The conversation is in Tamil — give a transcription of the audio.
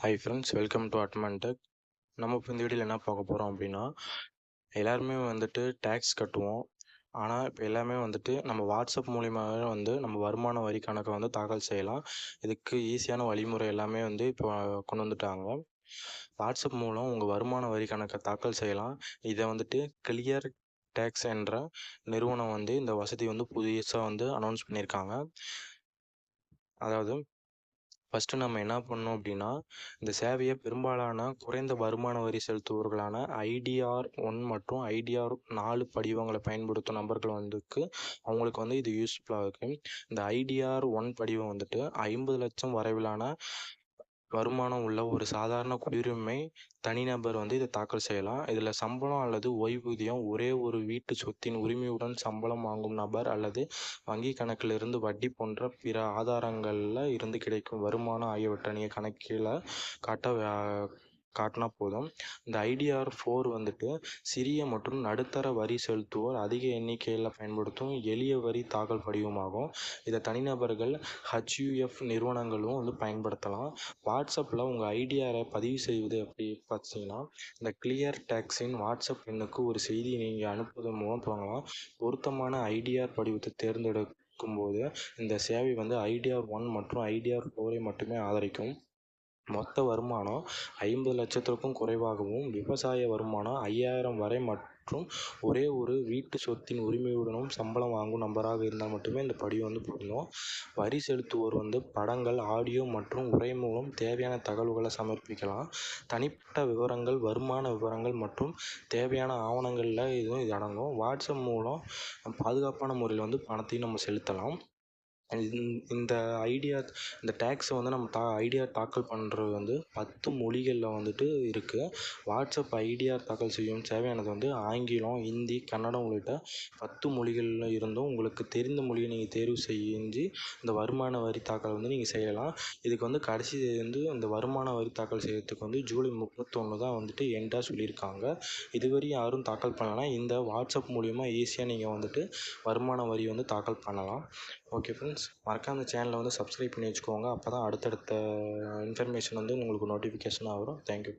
ஹை ஃப்ரெண்ட்ஸ் வெல்கம் டு அட்மன்டெக் நம்ம இப்போ இந்த வீடியோவில் என்ன பார்க்க போகிறோம் அப்படின்னா எல்லாருமே வந்துட்டு டேக்ஸ் கட்டுவோம். ஆனால் இப்போ எல்லாமே வந்துட்டு நம்ம வாட்ஸ்அப் மூலியமாகவே வந்து நம்ம வருமான வரி கணக்கை வந்து தாக்கல் செய்யலாம். இதுக்கு ஈஸியான வழிமுறை எல்லாமே வந்து இப்போ கொண்டு வந்துட்டாங்க. வாட்ஸ்அப் மூலம் உங்கள் வருமான வரி கணக்கை தாக்கல் செய்யலாம். இதை வந்துட்டு கிளியர் டேக்ஸ் என்ற நிறுவனம் வந்து இந்த வசதி வந்து புதுசாக வந்து அனௌன்ஸ் பண்ணியிருக்காங்க. அதாவது ஃபஸ்ட்டு நம்ம என்ன பண்ணோம் அப்படின்னா இந்த சேவையை பெரும்பாலான குறைந்த வருமான வரி செலுத்துவோர்களான ஐடிஆர் ஒன் மற்றும் ஐடிஆர் நாலு படிவங்களை பயன்படுத்தும் நபர்கள் வந்துக்கு அவங்களுக்கு வந்து இது யூஸ்ஃபுல்லாக இருக்குது இந்த ஐடிஆர் ஒன் படிவம் வந்துட்டு ஐம்பது லட்சம் வரைவிலான வருமானம் உள்ள ஒரு சாதாரண குடியுரிமை தனிநபர் வந்து இதை தாக்கல் செய்யலாம். இதில் சம்பளம் அல்லது ஓய்வூதியம் ஒரே ஒரு வீட்டு சொத்தின் உரிமையுடன் சம்பளம் வாங்கும் நபர் அல்லது வங்கி கணக்கிலிருந்து வட்டி போன்ற பிற ஆதாரங்களில் இருந்து கிடைக்கும் வருமானம் ஆகியவற்றை நீங்கள் கணக்கில் காட்ட காட்டினா போதும். இந்த ஐடிஆர் ஃபோர் வந்துட்டு சிறிய மற்றும் நடுத்தர வரி செலுத்துவோர் அதிக எண்ணிக்கையில் பயன்படுத்தும் எளிய வரி தாக்கல் படிவமாகும். இதை தனிநபர்கள் ஹச்யூஎஃப் நிறுவனங்களும் வந்து பயன்படுத்தலாம். வாட்ஸ்அப்பில் உங்கள் ஐடிஆரை பதிவு செய்வது எப்படி பார்த்தீங்கன்னா இந்த கிளியர் டேக்ஸின் வாட்ஸ்அப் எண்ணுக்கு ஒரு செய்தி நீங்கள் அனுப்புவதன் மூலம் தொடங்கலாம். பொருத்தமான ஐடிஆர் படிவத்தை தேர்ந்தெடுக்கும் போது இந்த சேவை வந்து ஐடிஆர் ஒன் மற்றும் ஐடிஆர் ஃபோரை மட்டுமே ஆதரிக்கும். மொத்த வருமானம் ஐம்பது லட்சத்திற்கும் குறைவாகவும் விவசாய வருமானம் ஐயாயிரம் வரை மற்றும் ஒரே ஒரு வீட்டு சொத்தின் உரிமையுடனும் சம்பளம் வாங்கும் நபராக இருந்தால் மட்டுமே இந்த படிவம் வந்து பொருந்தும் வரி செலுத்துவோர் வந்து படங்கள் ஆடியோ மற்றும் உரை மூலம் தேவையான தகவல்களை சமர்ப்பிக்கலாம். தனிப்பட்ட விவரங்கள் வருமான விவரங்கள் மற்றும் தேவையான ஆவணங்களில் இதுவும் இது அடங்கும். வாட்ஸ்அப் மூலம் பாதுகாப்பான முறையில் வந்து பணத்தையும் நம்ம செலுத்தலாம். இந்த ஐடியா இந்த டேக்ஸை வந்து நம்ம தா ஐடியா தாக்கல் பண்ணுறது வந்து பத்து மொழிகளில் வந்துட்டு இருக்குது வாட்ஸ்அப் ஐடியா தாக்கல் செய்யும் சேவையானது வந்து ஆங்கிலம் ஹிந்தி கன்னடம் உள்ளிட்ட பத்து மொழிகளில் இருந்தும் உங்களுக்கு தெரிந்த மொழியை நீங்கள் தேர்வு செஞ்சு இந்த வருமான வரி தாக்கல் வந்து நீங்கள் செய்யலாம். இதுக்கு வந்து கடைசி வந்து இந்த வருமான வரி தாக்கல் செய்கிறதுக்கு வந்து ஜூலை முப்பத்தொன்று தான் வந்துட்டு எண்டாக சொல்லியிருக்காங்க. இதுவரை யாரும் தாக்கல் பண்ணலாம் இந்த வாட்ஸ்அப் மூலிமா ஈஸியாக நீங்கள் வந்துட்டு வருமான வரி வந்து தாக்கல் பண்ணலாம். ஓகே ஃப்ரெண்ட்ஸ் மறக்காம இந்த சேனலை வந்து சப்ஸ்கிரைப் பண்ணி வச்சுக்கோங்க. அப்போ தான் அடுத்தடுத்த இன்ஃபர்மேஷன் வந்து உங்களுக்கு நோட்டிஃபிகேஷனாக வரும். தேங்க்யூ